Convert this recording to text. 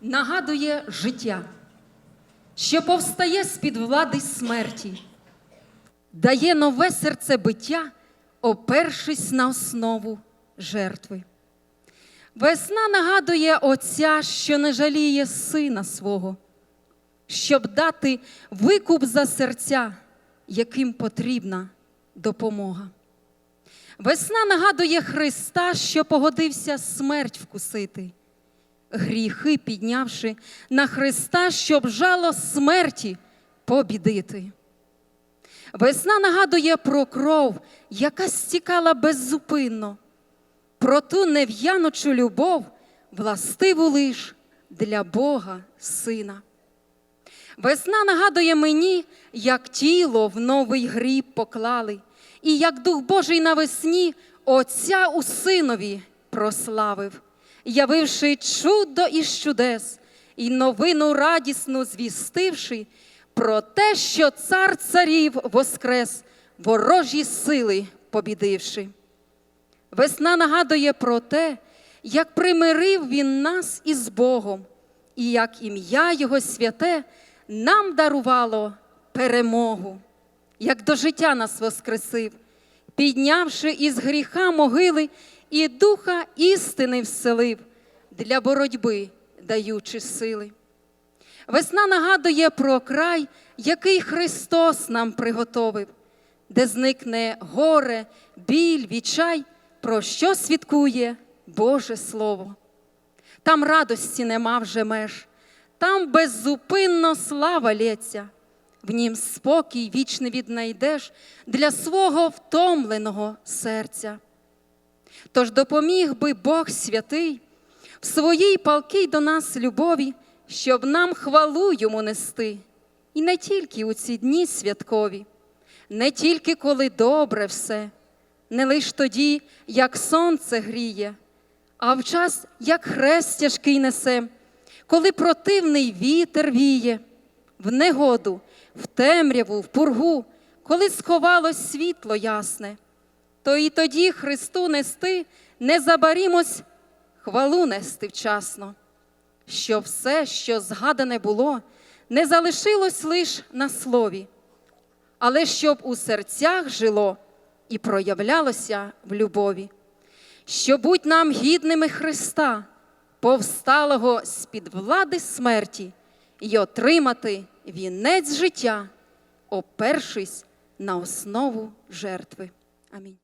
нагадує життя, що повстає з-під влади смерті, дає нове серцебиття, опершись на основу жертви. Весна нагадує Отця, що не жаліє сина свого, щоб дати викуп за серця, яким потрібна допомога. Весна нагадує Христа, що погодився смерть вкусити, гріхи піднявши на Христа, щоб жало смерті побідити. Весна нагадує про кров, яка стікала беззупинно, про ту нев'яночу любов, властиву лиш для Бога Сина. Весна нагадує мені, як тіло в новий гріб поклали, і як Дух Божий навесні Отця у синові прославив, явивши чудо із чудес, і новину радісну звістивши про те, що цар царів воскрес, ворожі сили побідивши. Весна нагадує про те, як примирив він нас із Богом, і як ім'я Його святе нам дарувало перемогу, як до життя нас воскресив, піднявши із гріха могили і духа істини вселив, для боротьби даючи сили. Весна нагадує про край, який Христос нам приготовив, де зникне горе, біль, відчай, про що свідкує Боже Слово. Там радості нема вже меж, там беззупинно слава лється, в нім спокій вічний віднайдеш для свого втомленого серця. Тож допоміг би Бог святий в своїй палкій до нас любові, щоб нам хвалу йому нести, і не тільки у ці дні святкові, не тільки коли добре все, не лиш тоді, як сонце гріє, а в час, як хрест тяжкий несе, коли противний вітер віє, в негоду, в темряву, в пургу, коли сховалось світло ясне, то і тоді Христу нести не забарімось хвалу нести вчасно, що все, що згадане було, не залишилось лиш на слові, але щоб у серцях жило і проявлялося в любові. Що будь нам гідними Христа, повсталого з-під влади смерті, й отримати вінець життя, опершись на основу жертви. Амінь.